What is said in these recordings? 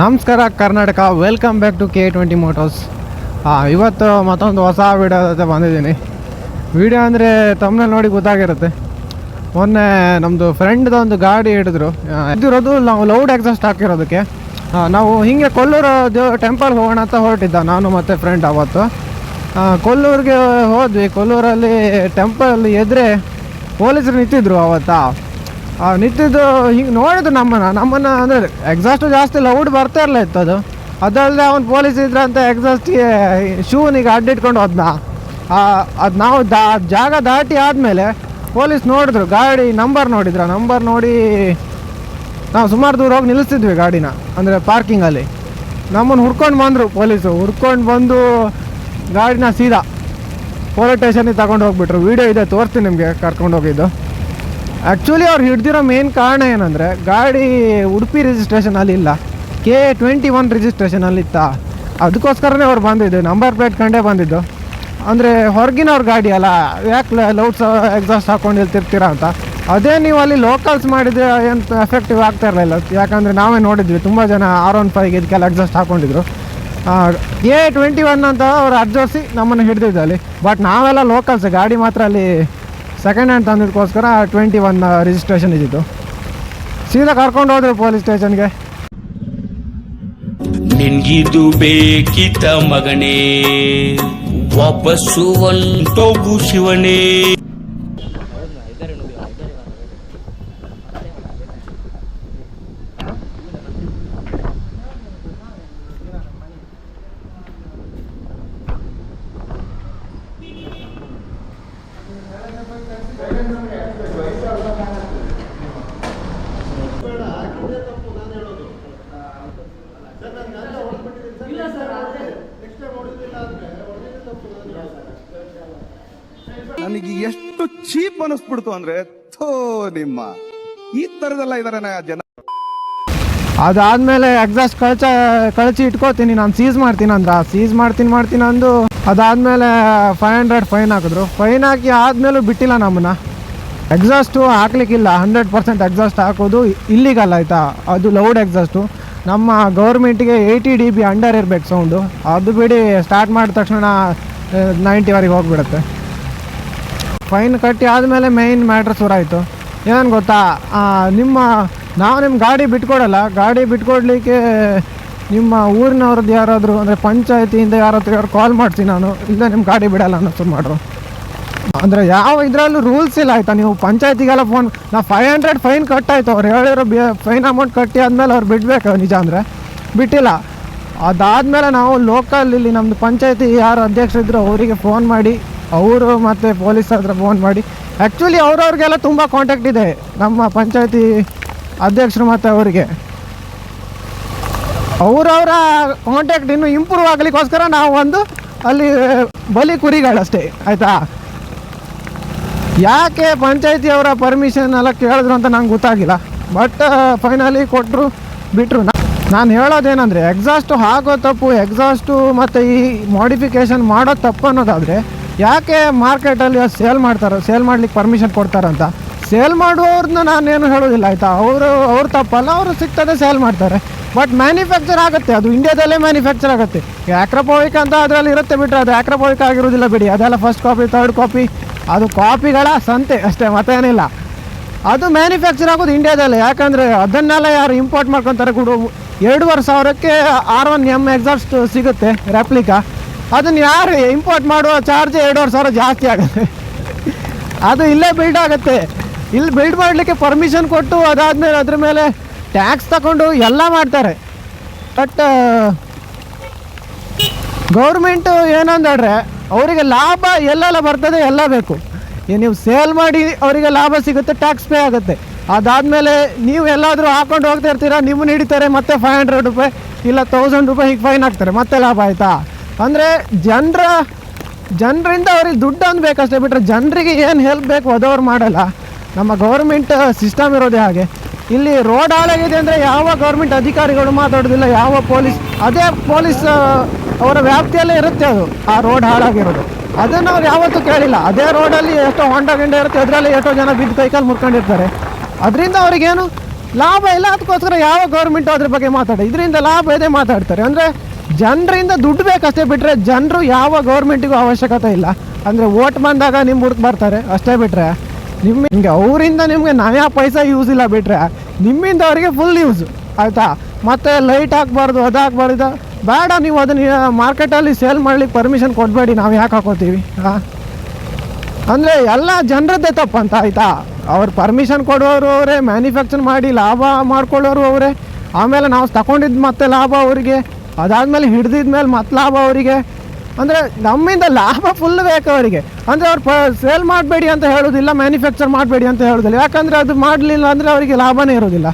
ನಮಸ್ಕಾರ, Karnataka. Welcome back to K twenty motors ಹಾಂ ಇವತ್ತು ಮತ್ತೊಂದು ಹೊಸ ವಿಡಿಯೋ ಜೊತೆ ಬಂದಿದ್ದೀನಿ. ವೀಡಿಯೋ ಅಂದರೆ ತಮ್ಮನ್ನ ನೋಡಿ ಗೊತ್ತಾಗಿರುತ್ತೆ. ಮೊನ್ನೆ ನಮ್ಮದು ಫ್ರೆಂಡ್ದು ಒಂದು ಗಾಡಿ ಹಿಡಿದ್ರು. ಇದಿರೋದು ನಾವು ಲೌಡ್ ಎಕ್ಸಾಸ್ಟ್ ಹಾಕಿರೋದಕ್ಕೆ. ನಾವು ಹೀಗೆ ಕೊಲ್ಲೂರು ದೇವ ಟೆಂಪಲ್ ಹೋಗೋಣ ಅಂತ ಹೊರಟಿದ್ದ ನಾನು ಮತ್ತು ಫ್ರೆಂಡ್ ಅವತ್ತು. ಕೊಲ್ಲೂರಿಗೆ ಹೋದ್ವಿ. ಕೊಲ್ಲೂರಲ್ಲಿ ಟೆಂಪಲ್ ಎದುರೇ ಪೊಲೀಸರು ನಿಂತಿದ್ರು ಅವತ್ತಾ? ಆ, ನಿಂತಿದ್ದು ಹಿಂಗೆ ನೋಡಿದ್ರು ನಮ್ಮನ್ನು ನಮ್ಮನ್ನ ಅಂದರೆ ಎಕ್ಸಾಸ್ಟು ಜಾಸ್ತಿ ಲೌಡ್ ಬರ್ತಾ ಇರಲ್ಲ ಇತ್ತು ಅದು. ಅದಲ್ಲದೆ ಅವ್ನು ಪೊಲೀಸ್ ಇದ್ರಂತ ಎಕ್ಸಾಸ್ಟ್ಗೆ ಶೂನಿಗೆ ಅಡ್ಡಿಟ್ಕೊಂಡು ಹೋದ್ನ. ಅದು ನಾವು ದಾ ಜಾಗ ದಾಟಿ ಆದಮೇಲೆ ಪೊಲೀಸ್ ನೋಡಿದ್ರು ಗಾಡಿ ನಂಬರ್ ನೋಡಿದ್ರು. ನಂಬರ್ ನೋಡಿ ನಾವು ಸುಮಾರು ದೂರ ಹೋಗಿ ನಿಲ್ಲಿಸ್ತಿದ್ವಿ ಗಾಡಿನ ಅಂದರೆ ಪಾರ್ಕಿಂಗಲ್ಲಿ ನಮ್ಮನ್ನು ಹುಡ್ಕೊಂಡು ಬಂದರು ಪೊಲೀಸು ಹುಡ್ಕೊಂಡು ಬಂದು ಗಾಡಿನ ಸೀದಾ ಪೊಲೀಸ್ ಸ್ಟೇಷನಿಗೆ ತಗೊಂಡು ಹೋಗ್ಬಿಟ್ರು. ವೀಡಿಯೋ ಇದೆ ತೋರಿಸ್ತೀನಿ ನಿಮಗೆ ಕರ್ಕೊಂಡು ಹೋಗಿದ್ದು. ಆ್ಯಕ್ಚುಲಿ ಅವ್ರು ಹಿಡ್ದಿರೋ ಮೇನ್ ಕಾರಣ ಏನಂದರೆ, ಗಾಡಿ ಉಡುಪಿ ರಿಜಿಸ್ಟ್ರೇಷನಲ್ಲಿ ಇಲ್ಲ. ಕೆ ಟ್ವೆಂಟಿ ಒನ್ ರಿಜಿಸ್ಟ್ರೇಷನ್ ಇತ್ತ? ಅದಕ್ಕೋಸ್ಕರನೇ ಅವ್ರು ಬಂದಿದ್ದು. ನಂಬರ್ ಪ್ಲೇಟ್ ಕಂಡೇ ಬಂದಿದ್ದು. ಅಂದರೆ ಹೊರಗಿನವ್ರ ಗಾಡಿ ಅಲ್ಲ, ಯಾಕೆ ಲೌಡ್ಸ್ ಎಕ್ಸಾಸ್ಟ್ ಹಾಕೊಂಡು ಇಲ್ತಿರ್ತೀರಾ ಅಂತ. ಅದೇ ನೀವು ಅಲ್ಲಿ ಲೋಕಲ್ಸ್ ಮಾಡಿದ್ರೆ ಎಂತ ಎಫೆಕ್ಟಿವ್ ಆಗ್ತಾ ಇರಲಿಲ್ಲ. ಯಾಕಂದರೆ ನಾವೇ ನೋಡಿದ್ವಿ, ತುಂಬ ಜನ ಆರ್ ಒನ್ ಫೈವ್ಗೆ ಇದಕ್ಕೆಲ್ಲ ಎಕ್ಸಾಸ್ಟ್ ಹಾಕೊಂಡಿದ್ರು. ಎ ಟ್ವೆಂಟಿ ಒನ್ ಅಂತ ಅವ್ರು ಅಡ್ಜಸ್ಟಿ ನಮ್ಮನ್ನು ಹಿಡಿದಿದ್ದು ಅಲ್ಲಿ. ಬಟ್ ನಾವೆಲ್ಲ ಲೋಕಲ್ಸ್ ಗಾಡಿ ಮಾತ್ರ ಅಲ್ಲಿ ಸೆಕೆಂಡ್ ಹ್ಯಾಂಡ್ ತಂದಿದ್ದಕ್ಕೋಸ್ಕರ ಟ್ವೆಂಟಿ ಒನ್ ರಿಜಿಸ್ಟ್ರೇಷನ್ ಇದ್ದಿತ್ತು ಸೀದಾ ಕರ್ಕೊಂಡು ಹೋದ್ರು ಪೊಲೀಸ್ ಸ್ಟೇಷನ್ಗೆ ನಿನ್ಗಿದು ಬೇಕಿತ್ತ ಮಗನೇ. ವಾಪಸ್ಸು ಒಂಟೋಗು ಶಿವನೇ. ನನಗೆ ಎಷ್ಟು ಚೀಪ್ ಅನಿಸ್ಬಿಡ್ತು ಅಂದ್ರೆ, ಥೋ ನಿಮ್ಮ. ಈ ತರದೆಲ್ಲ ಇದಾರೆ ಜನ. ಅದಾದ್ಮೇಲೆ ಎಕ್ಸಾಸ್ಟ್ ಕಳಚ, ಕಳಚಿ ಇಟ್ಕೋತೀನಿ, ನಾನು ಸೀಸ್ ಮಾಡ್ತೀನಿ ಅಂದ್ರ. ಸೀಸ್ ಮಾಡ್ತೀನಿ ಮಾಡ್ತೀನಿ ಅಂದು, ಅದಾದ್ಮೇಲೆ ಫೈವ್ ಹಂಡ್ರೆಡ್ ಫೈನ್ ಹಾಕಿದ್ರು. ಫೈನ್ ಹಾಕಿ ಆದ್ಮೇಲೂ ಬಿಟ್ಟಿಲ್ಲ ನಮ್ಮನ್ನ. ಎಕ್ಸಾಸ್ಟು ಹಾಕ್ಲಿಕ್ಕಿಲ್ಲ ಹಂಡ್ರೆಡ್ ಪರ್ಸೆಂಟ್ ಎಕ್ಸಾಸ್ಟ್ ಹಾಕೋದು ಇಲ್ಲಿಗಲ್ಲ ಆಯಿತಾ? ಅದು ಲೌಡ್ ಎಕ್ಸಾಸ್ಟು ನಮ್ಮ ಗೌರ್ಮೆಂಟಿಗೆ ಏಯ್ಟಿ ಡಿ ಬಿ ಅಂಡರ್ ಇರಬೇಕು ಸೌಂಡು ಅದು ಬಿಡಿ ಸ್ಟಾರ್ಟ್ ಮಾಡಿದ ತಕ್ಷಣ ನೈಂಟಿವರೆಗೆ ಹೋಗ್ಬಿಡುತ್ತೆ. ಫೈನ್ ಕಟ್ಟಿ ಆದಮೇಲೆ ಮೇಯ್ನ್ ಮ್ಯಾಟ್ರ್ ಶುರುವಾಯಿತು ಏನು ಗೊತ್ತಾ? ನಿಮ್ಮ, ನಾವು ನಿಮ್ಮ ಗಾಡಿ ಬಿಟ್ಕೊಡಲ್ಲ. ಗಾಡಿ ಬಿಟ್ಕೊಡ್ಲಿಕ್ಕೆ ನಿಮ್ಮ ಊರಿನವ್ರದ್ದು ಯಾರಾದರೂ, ಅಂದರೆ ಪಂಚಾಯತಿಯಿಂದ ಯಾರಾದರೂ ಯಾರು ಕಾಲ್ ಮಾಡ್ತೀನಿ ನಾನು. ಇಲ್ಲ ನಿಮ್ಮ ಗಾಡಿ ಬಿಡಲ್ಲ ಅನ್ನೋ ಶುರು ಮಾಡ್ರು ಅಂದರೆ ಯಾವ ಇದರಲ್ಲೂ ರೂಲ್ಸ್ ಇಲ್ಲ ಆಯಿತಾ? ನೀವು ಪಂಚಾಯತಿಗೆಲ್ಲ ಫೋನ್ ನಾ ಫೈವ್ ಹಂಡ್ರೆಡ್ ಫೈನ್ ಕಟ್ಟಾಯ್ತು. ಅವ್ರು ಹೇಳಿರೋ ಫೈನ್ ಅಮೌಂಟ್ ಕಟ್ಟಿ ಆದಮೇಲೆ ಅವ್ರು ಬಿಡಬೇಕು ನಿಜ ಅಂದರೆ. ಬಿಟ್ಟಿಲ್ಲ. ಅದಾದಮೇಲೆ ನಾವು ಲೋಕಲ್ ಇಲ್ಲಿ ನಮ್ಮದು ಪಂಚಾಯತಿ ಯಾರು ಅಧ್ಯಕ್ಷರಿದ್ರು ಅವರಿಗೆ ಫೋನ್ ಮಾಡಿ ಅವರು ಮತ್ತು ಪೊಲೀಸ್ ಹತ್ರ ಫೋನ್ ಮಾಡಿ. ಆ್ಯಕ್ಚುಲಿ ಅವ್ರವ್ರಿಗೆಲ್ಲ ತುಂಬ ಕಾಂಟ್ಯಾಕ್ಟ್ ಇದೆ. ನಮ್ಮ ಪಂಚಾಯತಿ ಅಧ್ಯಕ್ಷರು ಮತ್ತು ಅವರಿಗೆ. ಅವರವರ ಕಾಂಟ್ಯಾಕ್ಟ್ ಇನ್ನೂ ಇಂಪ್ರೂವ್ ಆಗಲಿಕ್ಕೋಸ್ಕರ ನಾವು ಒಂದು ಅಲ್ಲಿ ಬಲಿ ಕುರಿಗಳಷ್ಟೇ, ಆಯಿತಾ? ಯಾಕೆ ಪಂಚಾಯತಿ ಅವರ ಪರ್ಮಿಷನ್ ಎಲ್ಲ ಕೇಳಿದ್ರು ಅಂತ ನಂಗೆ ಗೊತ್ತಾಗಿಲ್ಲ. ಬಟ್ ಫೈನಲಿ ಕೊಟ್ಟರು ಬಿಟ್ಟರು ನಾನು ಹೇಳೋದೇನೆಂದರೆ ಎಕ್ಸಾಸ್ಟು ಹಾಕೋ ತಪ್ಪು ಎಕ್ಸಾಸ್ಟು ಮತ್ತು ಈ ಮಾಡಿಫಿಕೇಷನ್ ಮಾಡೋ ತಪ್ಪು ಅನ್ನೋದಾದರೆ ಯಾಕೆ ಮಾರ್ಕೆಟಲ್ಲಿ ಸೇಲ್ ಮಾಡ್ತಾರೆ, ಸೇಲ್ ಮಾಡ್ಲಿಕ್ಕೆ ಪರ್ಮಿಷನ್ ಕೊಡ್ತಾರಂತ? ಸೇಲ್ ಮಾಡುವವ್ರನ್ನ ನಾನೇನು ಹೇಳೋದಿಲ್ಲ, ಆಯಿತಾ? ಅವರು, ಅವ್ರ ತಪ್ಪಲ್ಲ, ಅವರು ಸಿಗ್ತದೆ ಸೇಲ್ ಮಾಡ್ತಾರೆ. ಬಟ್ ಮ್ಯಾನುಫ್ಯಾಕ್ಚರ್ ಆಗುತ್ತೆ, ಅದು ಇಂಡಿಯಾದಲ್ಲೇ ಮ್ಯಾನುಫ್ಯಾಕ್ಚರ್ ಆಗುತ್ತೆ. ಆಕ್ರಪೋಯಿಕ್ ಅಂತ ಅದರಲ್ಲಿ ಇರುತ್ತೆ ಬಿಟ್ಟರೆ ಅದು ಆಕ್ರಪೋಯಿಕ್ ಆಗಿರೋದಿಲ್ಲ ಬಿಡಿ. ಅದೆಲ್ಲ ಫಸ್ಟ್ ಕಾಪಿ ತರ್ಡ್ ಕಾಪಿ ಅದು ಕಾಪಿಗಳ ಸಂತೆ ಅಷ್ಟೇ, ಮತ್ತೇನಿಲ್ಲ. ಅದು ಮ್ಯಾನುಫ್ಯಾಕ್ಚರ್ ಆಗೋದು ಇಂಡಿಯಾದಲ್ಲೇ ಯಾಕಂದರೆ ಅದನ್ನೆಲ್ಲ ಯಾರು ಇಂಪೋರ್ಟ್ ಮಾಡ್ಕೊತಾರೆ ಕೂಡ ಎರಡೂವರೆ ಸಾವಿರಕ್ಕೆ ಆರ್ ಒನ್ ಎಂ ಎಕ್ಸಾಸ್ಟ್ ಸಿಗುತ್ತೆ ರೆಪ್ಲಿಕಾ ಅದನ್ನು ಯಾರು ಇಂಪೋರ್ಟ್ ಮಾಡುವ ಚಾರ್ಜ್ ಎರಡೂವರೆ ಸಾವಿರ ಜಾಸ್ತಿ ಆಗುತ್ತೆ. ಅದು ಇಲ್ಲೇ ಬಿಲ್ಡ್ ಆಗುತ್ತೆ. ಇಲ್ಲಿ ಬಿಲ್ಡ್ ಮಾಡಲಿಕ್ಕೆ ಪರ್ಮಿಷನ್ ಕೊಟ್ಟು ಅದಾದಮೇಲೆ ಅದ್ರ ಮೇಲೆ ಟ್ಯಾಕ್ಸ್ ತಗೊಂಡು ಎಲ್ಲ ಮಾಡ್ತಾರೆ. ಬಟ್ ಗೌರ್ಮೆಂಟು ಏನಂದ್ರೆ ಅವರಿಗೆ ಲಾಭ ಎಲ್ಲೆಲ್ಲ ಬರ್ತದೆ, ಎಲ್ಲ ಬೇಕು. ನೀವು ಸೇಲ್ ಮಾಡಿ ಅವರಿಗೆ ಲಾಭ ಸಿಗುತ್ತೆ ಟ್ಯಾಕ್ಸ್ ಪೇ ಆಗುತ್ತೆ. ಅದಾದಮೇಲೆ ನೀವು ಎಲ್ಲಾದರೂ ಹಾಕೊಂಡು ಹೋಗ್ತಾ ಇರ್ತೀರಾ, ನಿಮ್ಮನ್ನ ಹಿಡಿತಾರೆ, ಮತ್ತೆ ಫೈವ್ ಹಂಡ್ರೆಡ್ ರೂಪಾಯಿ, ಇಲ್ಲ ತೌಸಂಡ್ ರೂಪಾಯಿ ಹೀಗೆ ಫೈನ್ ಹಾಕ್ತಾರೆ ಮತ್ತೆ ಲಾಭ ಆಯಿತಾ? ಅಂದರೆ ಜನರ, ಜನರಿಂದ ಅವ್ರಿಗೆ ದುಡ್ಡು ಅನ್ಬೇಕಷ್ಟೇ ಬಿಟ್ಟರೆ ಜನರಿಗೆ ಏನು ಹೆಲ್ಪ್ ಬೇಕು ಅದವ್ರು ಮಾಡಲ್ಲ. ನಮ್ಮ ಗೌರ್ಮೆಂಟ್ ಸಿಸ್ಟಮ್ ಇರೋದೇ ಹಾಗೆ. ಇಲ್ಲಿ ರೋಡ್ ಹಾಳಾಗಿದೆ ಅಂದರೆ ಯಾವ ಗೌರ್ಮೆಂಟ್ ಅಧಿಕಾರಿಗಳು ಮಾತಾಡೋದಿಲ್ಲ, ಯಾವ ಪೊಲೀಸ್ ಅದೇ ಪೊಲೀಸ್ ಅವರ ವ್ಯಾಪ್ತಿಯಲ್ಲೇ ಇರುತ್ತೆ ಅದು, ಆ ರೋಡ್ ಹಾಳಾಗಿರೋದು. ಅದನ್ನು ಅವ್ರು ಯಾವತ್ತೂ ಕೇಳಿಲ್ಲ. ಅದೇ ರೋಡಲ್ಲಿ ಎಷ್ಟೋ ಹೊಂಡ ಗಂಡ ಇರುತ್ತೆ, ಅದರಲ್ಲಿ ಎಷ್ಟೋ ಜನ ಬಿದ್ದು ಕೈಕಾಲು ಮುರ್ಕೊಂಡಿರ್ತಾರೆ. ಅದರಿಂದ ಅವ್ರಿಗೇನು ಲಾಭ ಇಲ್ಲ, ಅದಕ್ಕೋಸ್ಕರ ಯಾವ ಗೌರ್ಮೆಂಟ್ ಅದ್ರ ಬಗ್ಗೆ ಮಾತಾಡಿ. ಇದರಿಂದ ಲಾಭ ಇದೆ ಮಾತಾಡ್ತಾರೆ. ಅಂದರೆ ಜನರಿಂದ ದುಡ್ಡು ಬೇಕಷ್ಟೇ ಬಿಟ್ಟರೆ ಜನರು ಯಾವ ಗೌರ್ಮೆಂಟಿಗೂ ಅವಶ್ಯಕತೆ ಇಲ್ಲ. ಅಂದರೆ ಓಟ್ ಬಂದಾಗ ನಿಮ್ಮ ಹುಡುಕ್ ಬರ್ತಾರೆ, ಅಷ್ಟೇ ಬಿಟ್ಟರೆ ನಿಮ್ಮ ನಿಮಗೆ ಅವರಿಂದ ನಿಮಗೆ ನಯಾ ಪೈಸಾ ಯೂಸ್ ಇಲ್ಲ ಬಿಟ್ಟರೆ ನಿಮ್ಮಿಂದ ಅವರಿಗೆ ಫುಲ್ ಯೂಸ್ ಆಯಿತಾ? ಮತ್ತೆ ಲೈಟ್ ಹಾಕ್ಬಾರ್ದು ಅದು ಹಾಕ್ಬಾರ್ದು ಬೇಡ ನೀವು ಅದನ್ನ ಮಾರ್ಕೆಟಲ್ಲಿ ಸೇಲ್ ಮಾಡ್ಲಿಕ್ಕೆ ಪರ್ಮಿಷನ್ ಕೊಡಬೇಡಿ, ನಾವು ಯಾಕೆ ಹಾಕೋತೀವಿ ಹಾಂ ಅಂದರೆ ಎಲ್ಲ ಜನರದ್ದೇ ತಪ್ಪಂತ, ಆಯಿತಾ? ಅವ್ರು ಪರ್ಮಿಷನ್ ಕೊಡೋರು ಅವರೇ ಮ್ಯಾನುಫ್ಯಾಕ್ಚರ್ ಮಾಡಿ ಲಾಭ ಮಾಡ್ಕೊಳ್ಳೋರು ಅವರೇ. ಆಮೇಲೆ ನಾವು ತಗೊಂಡಿದ್ದು ಮತ್ತೆ ಲಾಭ ಅವರಿಗೆ. ಅದಾದಮೇಲೆ ಹಿಡ್ದಿದ್ಮೇಲೆ ಮತ್ತೆ ಲಾಭ ಅವರಿಗೆ. ಅಂದರೆ ನಮ್ಮಿಂದ ಲಾಭ ಫುಲ್ ಬೇಕು ಅವರಿಗೆ. ಅಂದರೆ ಅವ್ರು ಪ ಸೇಲ್ ಮಾಡಬೇಡಿ ಅಂತ ಹೇಳೋದಿಲ್ಲ ಮ್ಯಾನುಫ್ಯಾಕ್ಚರ್ ಮಾಡಬೇಡಿ ಅಂತ ಹೇಳೋದಿಲ್ಲ. ಯಾಕಂದರೆ ಅದು ಮಾಡಲಿಲ್ಲ ಅಂದರೆ ಅವರಿಗೆ ಲಾಭನೇ ಇರೋದಿಲ್ಲ.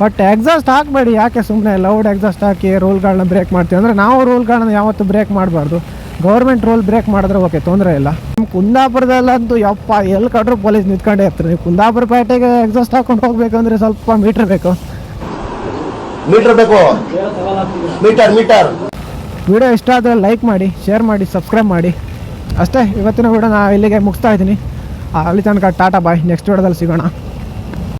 ಬಟ್ ಎಕ್ಸಾಸ್ಟ್ ಹಾಕಬೇಡಿ. ಯಾಕೆ ಸುಮ್ಮನೆ ಲೌಡ್ ಎಕ್ಸಾಸ್ಟ್ ಹಾಕಿ ರೂಲ್ಗಳನ್ನ ಬ್ರೇಕ್ ಮಾಡ್ತೀವಿ? ಅಂದರೆ ನಾವು ರೂಲ್ಗಳನ್ನ ಯಾವತ್ತೂ ಬ್ರೇಕ್ ಮಾಡಬಾರ್ದು. ಗೌರ್ಮೆಂಟ್ ರೂಲ್ ಬ್ರೇಕ್ ಮಾಡಿದ್ರೆ ಓಕೆ ತೊಂದರೆ ಇಲ್ಲ. ನಮ್ಮ ಕುಂದಾಪುರದಲ್ಲಂತೂ ಯಪ್ಪ ಎಲ್ಲಿ ಕಟ್ರು ಪೊಲೀಸ್ ನಿಂತ್ಕೊಂಡೇ ಇರ್ತಾರೆ. ಕುಂದಾಪುರ ಪೇಟೆಗೆ ಎಕ್ಸಾಸ್ಟ್ ಹಾಕೊಂಡು ಹೋಗ್ಬೇಕಂದ್ರೆ ಸ್ವಲ್ಪ ಮೀಟ್ರ್ ಬೇಕು. ಮೀಟರ್ ಬೇಕು? Metre metre. ವಿಡಿಯೋ ಇಷ್ಟ ಆದರೆ ಲೈಕ್ ಮಾಡಿ, ಶೇರ್ ಮಾಡಿ, ಸಬ್ಸ್ಕ್ರೈಬ್ ಮಾಡಿ. ಅಷ್ಟೇ, ಇವತ್ತಿನ ವಿಡಿಯೋ ನಾ ಇಲ್ಲಿಗೆ ಮುಗಿಸ್ತಾ ಇದ್ದೀನಿ. ಅಲ್ಲಿ ತನಕ ಟಾಟಾ ಬಾಯ್, ನೆಕ್ಸ್ಟ್ ವಿಡಿಯೋದಲ್ಲಿ ಸಿಗೋಣ.